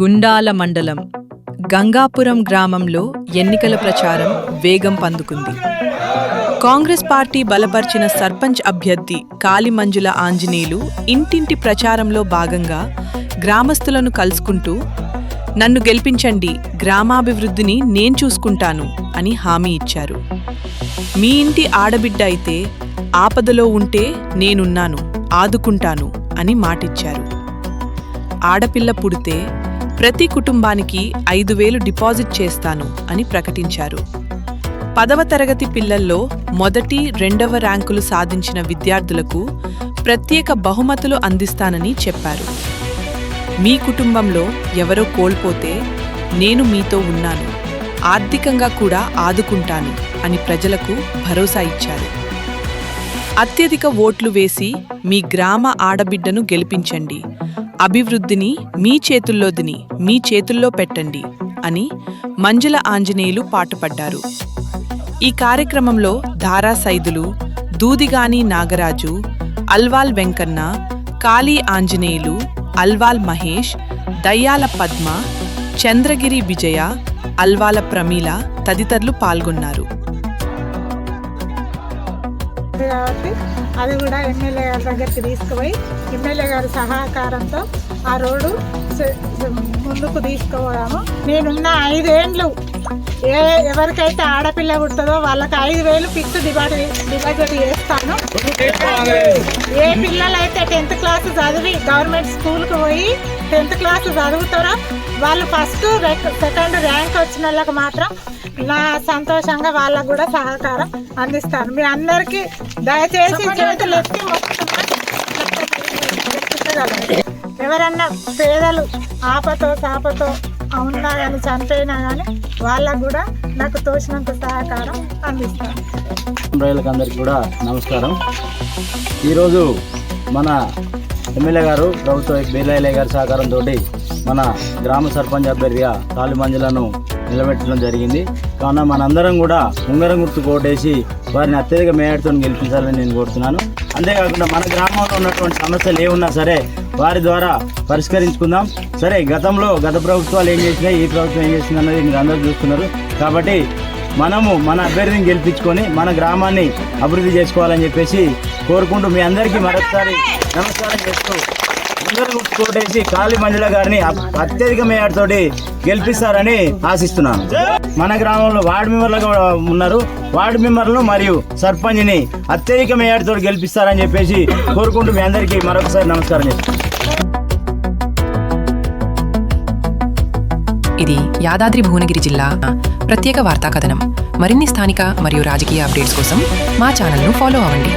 గుండాల మండలం గంగాపురం గ్రామంలో ఎన్నికల ప్రచారం వేగం పందుకుంది. కాంగ్రెస్ పార్టీ బలపర్చిన సర్పంచ్ అభ్యర్థి కాలిమంజుల ఆంజనేయులు ఇంటింటి ప్రచారంలో భాగంగా గ్రామస్తులను కలుసుకుంటూ నన్ను గెలిపించండి గ్రామాభివృద్ధిని నేను చూసుకుంటాను అని హామీ ఇచ్చారు. మీ ఇంటి ఆడబిడ్డ అయితే ఆపదలో ఉంటే నేనున్నాను ఆదుకుంటాను అని మాటిచ్చారు. ఆడపిల్ల పుడితే ప్రతి కుటుంబానికి ఐదు వేలు డిపాజిట్ చేస్తాను అని ప్రకటించారు. పదవ తరగతి పిల్లల్లో మొదటి రెండవ ర్యాంకులు సాధించిన విద్యార్థులకు ప్రత్యేక బహుమతులు అందిస్తానని చెప్పారు. మీ కుటుంబంలో ఎవరో కోల్పోతే నేను మీతో ఉన్నాను. ఆర్థికంగా కూడా ఆదుకుంటాను అని ప్రజలకు భరోసా ఇచ్చారు. అత్యధిక ఓట్లు వేసి మీ గ్రామ ఆడబిడ్డను గెలిపించండి. అభివృద్ధిని మీ చేతుల్లోదిని మీ చేతుల్లో పెట్టండి అని మంజుల ఆంజనేయులు పాటుపడ్డారు. ఈ కార్యక్రమంలో ధారా సైదులు దూదిగాని నాగరాజు అల్వాల్ వెంకన్న కాళీ ఆంజనేయులు అల్వాల్ మహేష్ దయ్యాల పద్మ చంద్రగిరి విజయ అల్వాల ప్రమీల తదితరులు పాల్గొన్నారు. కాబట్టి అది కూడా ఎమ్మెల్యే గారి దగ్గరికి తీసుకుపోయి ఎమ్మెల్యే గారి సహకారంతో ఆ రోడ్డు ముందుకు తీసుకుపోయాము నేనున్న ఐదేండ్లు. ఏ ఎవరికైతే ఆడపిల్ల పుడుతుందో వాళ్ళకి ఐదు వేలు ఫిక్స్ డిపాజిట్ డిపాజిట్ చేస్తాను. ఏ పిల్లలైతే టెన్త్ క్లాస్ చదివి గవర్నమెంట్ స్కూల్కి పోయి టెన్త్ క్లాస్ చదువుతారో? వాళ్ళు ఫస్ట్ సెకండ్ ర్యాంక్ వచ్చిన వాళ్ళకి మాత్రం నా సంతోషంగా వాళ్ళకు కూడా సహకారం అందిస్తాను మీ అందరికీ దయచేసి చేతులు ఎత్తి. ఎవరన్నా పేదలు ఆపతో సాపతో ఉన్నా కానీ చనిపోయినా కానీ వాళ్ళకు కూడా నాకు తోచినంత సహకారం అందిస్తాను ప్రజలకు అందరికీ కూడా నమస్కారం. ఈరోజు మన ఎమ్మెల్యే గారు ప్రభుత్వ బీలయ్య గారి సహకారంతో మన గ్రామ సర్పంచ్ అభ్యర్థిగా కాళీ మంజులను నిలబెట్టడం జరిగింది. కావున మనందరం కూడా ఉంగరం గుర్తు కోటేసి వారిని అత్యధిక మేయర్తో గెలిపించాలని నేను కోరుతున్నాను. అంతేకాకుండా మన గ్రామంలో ఉన్నటువంటి సమస్యలు ఏమున్నా సరే వారి ద్వారా పరిష్కరించుకుందాం. సరే గతంలో గత ప్రభుత్వాలు ఏం చేసినాయి ఈ ప్రభుత్వం ఏం చేసింది అన్నది మీరు అందరూ చూస్తున్నారు. కాబట్టి మనము మన అభ్యర్థిని గెలిపించుకొని మన గ్రామాన్ని అభివృద్ధి చేసుకోవాలని చెప్పేసి కోరుకుంటూ మీ అందరికీ మరొకసారి నమస్కారం చేస్తూ అందరూ కోటేసి కాళీ మంజుల గారిని అత్యధిక మేయర్తోటి గెలిపిస్తారని ఆశిస్తున్నాను. మన గ్రామంలో వార్డు మెంబర్లు కూడా ఉన్నారు. వార్డు మెంబర్లు మరియు సర్పంచ్ని అత్యధిక మేయర్తో గెలిపిస్తారని చెప్పేసి కోరుకుంటూ మీ అందరికీ మరొకసారి నమస్కారం చేస్తున్నాను. ఇది యాదాద్రి భువనగిరి జిల్లా ప్రత్యేక వార్తా కథనం. మరిన్ని స్థానిక మరియు రాజకీయ అప్డేట్స్ కోసం మా ఛానల్ను ఫాలో అవ్వండి.